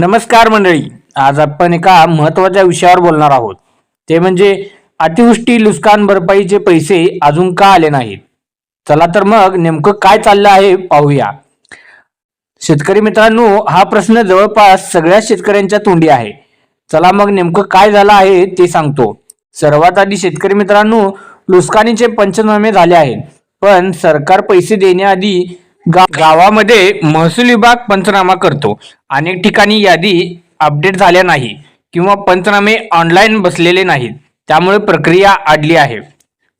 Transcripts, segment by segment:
नमस्कार मंडळी आज आपण एका महत्त्वाच्या विषयावर बोलणार आहोत. ते म्हणजे अतिवृष्टी नुकसान भरपाईचे पैसे अजून का आले नाहीत? चला तर मग नेमकं काय चाललं आहे पाहूया. शेतकरी मित्रांनो हा प्रश्न जवळपास सगळ्या शेतकऱ्यांच्या तोंडी आहे. चला मग नेमकं काय झालं आहे ते सांगतो. सर्वात आधी शेतकरी मित्रांनो नुकसानीचे पंचनामे झाले आहेत. पण सरकार पैसे देण्याआधी गा- गावामध्ये महसूल विभाग पंचनामा करतो. अनेक ठिकाणी यादी अपडेट झाल्या नाही किंवा पंचनामे ऑनलाईन बसलेले नाहीत. त्यामुळे प्रक्रिया अडली आहे.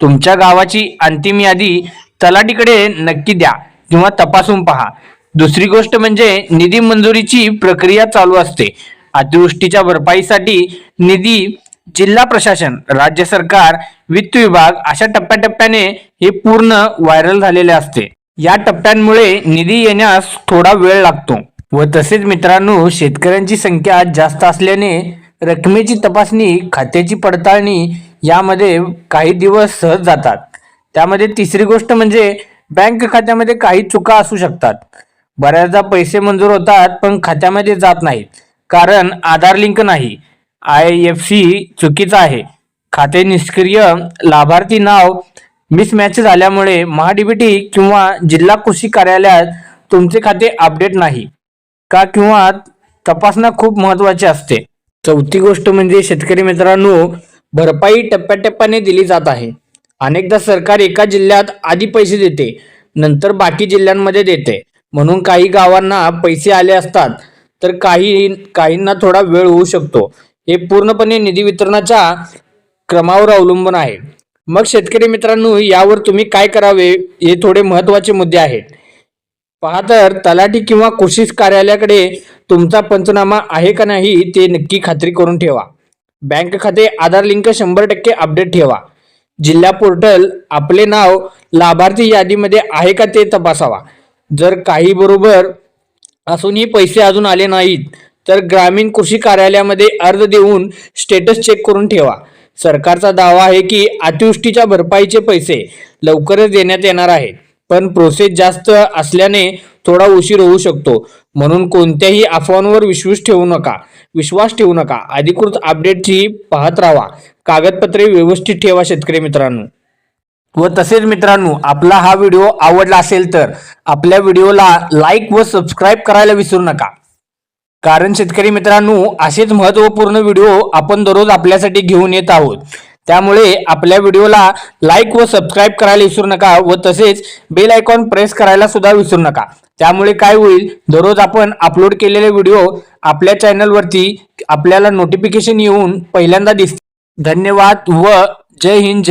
तुमच्या गावाची अंतिम यादी तलाठीकडे नक्की द्या किंवा तपासून पहा. दुसरी गोष्ट म्हणजे निधी मंजुरीची प्रक्रिया चालू असते. अतिवृष्टीच्या भरपाईसाठी निधी जिल्हा प्रशासन राज्य सरकार वित्त विभाग अशा टप्प्याटप्प्याने हे पूर्ण व्हायरल झालेले असते. या टप्प्यांमुळे निधी येण्यास थोडा वेळ लागतो. व तसेच मित्रांनो शेतकऱ्यांची संख्या जास्त असल्याने रकमेची तपासणी खात्याची पडताळणी यामध्ये काही दिवस सहज जातात. त्यामध्ये तिसरी गोष्ट म्हणजे बँक खात्यामध्ये काही चुका असू शकतात. बऱ्याचदा पैसे मंजूर होतात पण खात्यामध्ये जात नाहीत. कारण आधार लिंक नाही. आय एफ सी चुकीचं आहे. खाते निष्क्रिय लाभार्थी नाव मिसमॅच झाल्यामुळे महाडीबीटी किंवा जिल्हा कृषी कार्यालयात तुमचे खाते अपडेट नाही का किंवा तपासणं खूप महत्त्वाचे असते. चौथी गोष्ट म्हणजे शेतकरी मित्रांनो भरपाई टप्प्याटप्प्याने दिली जात आहे. अनेकदा सरकार एका जिल्ह्यात आधी पैसे देते नंतर बाकी जिल्ह्यांमध्ये देते. म्हणून काही गावांना पैसे आले असतात तर काही काहींना थोडा वेळ होऊ शकतो. हे पूर्णपणे निधी वितरणाच्या क्रमावर अवलंबून आहे. मग शेतकरी मित्रांनो यावर तुम्ही काय करावे? हे थोडे महत्त्वाचे मुद्दे आहेत. पहा तर तलाठी किंवा कृषी कार्यालयाकडे तुमचा पंचनामा आहे का नाही ते नक्की खात्री करून ठेवा. बँक खाते आधार लिंक शंभर टक्के अपडेट ठेवा. जिल्हा पोर्टल आपले नाव लाभार्थी यादीमध्ये आहे का ते तपासावा. जर काही बरोबर असूनही पैसे अजून आले नाहीत तर ग्रामीण कृषी कार्यालयामध्ये अर्ज देऊन स्टेटस चेक करून ठेवा. सरकारचा दावा आहे की अतिवृष्टीच्या भरपाईचे पैसे लवकरच देण्यात येणार आहेत. पण प्रोसेस जास्त असल्याने थोडा उशीर होऊ शकतो. म्हणून कोणत्याही अफवांवर विश्वास ठेवू नका. विश्वास ठेवू नका. अधिकृत अपडेटची पाहत राहा. कागदपत्रे व्यवस्थित ठेवा शेतकरी मित्रांनो. व तसेच मित्रांनो आपला हा व्हिडिओ आवडला असेल तर आपल्या व्हिडिओला लाईक व सबस्क्राईब करायला विसरू नका. कारण शेतकरी मित्रांनो असेच महत्त्वपूर्ण व्हिडिओ आपण दररोज आपल्यासाठी घेऊन येत आहोत. त्यामुळे आपल्या व्हिडिओला लाईक व सबस्क्राईब करायला विसरू नका व तसेच बेल आयकॉन प्रेस करायला सुद्धा विसरू नका. त्यामुळे काय होईल दररोज आपण अपलोड केलेले व्हिडिओ आपल्या चॅनलवरती आपल्याला नोटिफिकेशन येऊन पहिल्यांदा दिसते धन्यवाद व जय हिंद जय